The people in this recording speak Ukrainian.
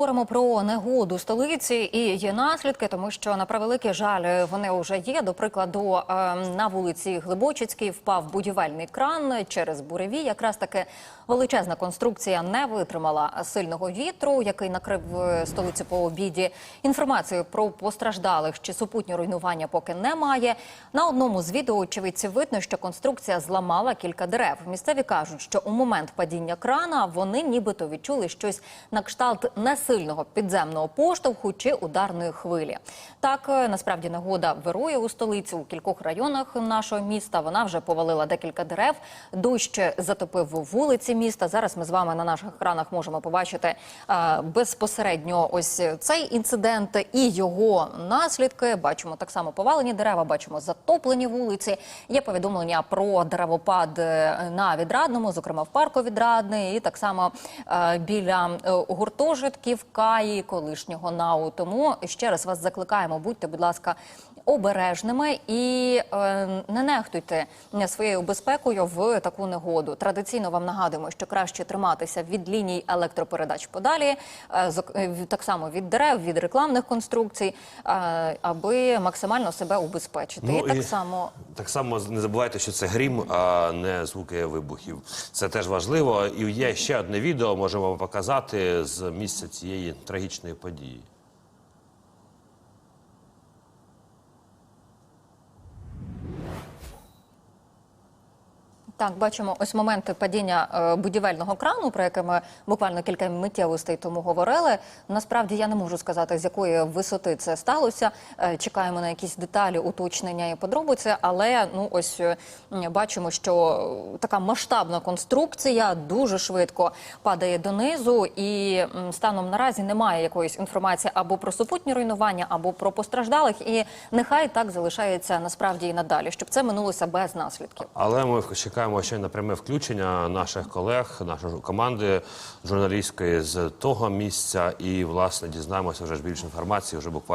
Говоримо про негоду столиці і її наслідки, тому що на превеликий жаль вони вже є. До прикладу, е, на вулиці Глибочицькій впав будівельний кран через буревій. Якраз таки величезна конструкція не витримала сильного вітру, який накрив е, столицю по обіді. Інформацію про постраждалих чи супутні руйнування поки немає. На одному з відео очевидців видно, що конструкція зламала кілька дерев. Місцеві кажуть, що у момент падіння крана вони нібито відчули щось на кшталт несильного підземного поштовху чи ударної хвилі. Так е, насправді негода вирує у столиці у кількох районах нашого міста. Вона вже повалила декілька дерев. Дощ затопив вулиці міста. Зараз ми з вами на наших екранах можемо побачити е, безпосередньо ось цей інцидент і його наслідки. Бачимо так само повалені дерева, бачимо затоплені вулиці. Є повідомлення про деревопад е, на відрадному, зокрема в парку відрадний, і так само біля гуртожитків Каї, колишнього НАУ. Тому ще раз вас закликаємо, будьте, будь ласка, обережними і е, не нехтуйте своєю безпекою в таку негоду. Традиційно вам нагадуємо, що краще триматися від ліній електропередач подалі, е, е, так само від дерев, від рекламних конструкцій, аби максимально себе убезпечити. Ну, і так і- само Так само не забувайте, що це грім, а не звуки вибухів. Це теж важливо. І є ще одне відео, можемо вам показати з місця цієї трагічної події. Так, бачимо ось моменти падіння е, будівельного крану, про яке ми буквально кілька миттєвостей тому говорили. Насправді я не можу сказати, з якої висоти це сталося. Е, чекаємо на якісь деталі, уточнення і подробиці. Але ну ось е, бачимо, що така масштабна конструкція дуже швидко падає донизу, і станом наразі немає якоїсь інформації або про супутні руйнування, або про постраждалих. І нехай так залишається насправді і надалі, щоб це минулося без наслідків. Але ми чекаємо ще на пряме включення наших колег, нашої команди журналістської з того місця, і власне дізнаємося вже ж більше інформації вже буквально.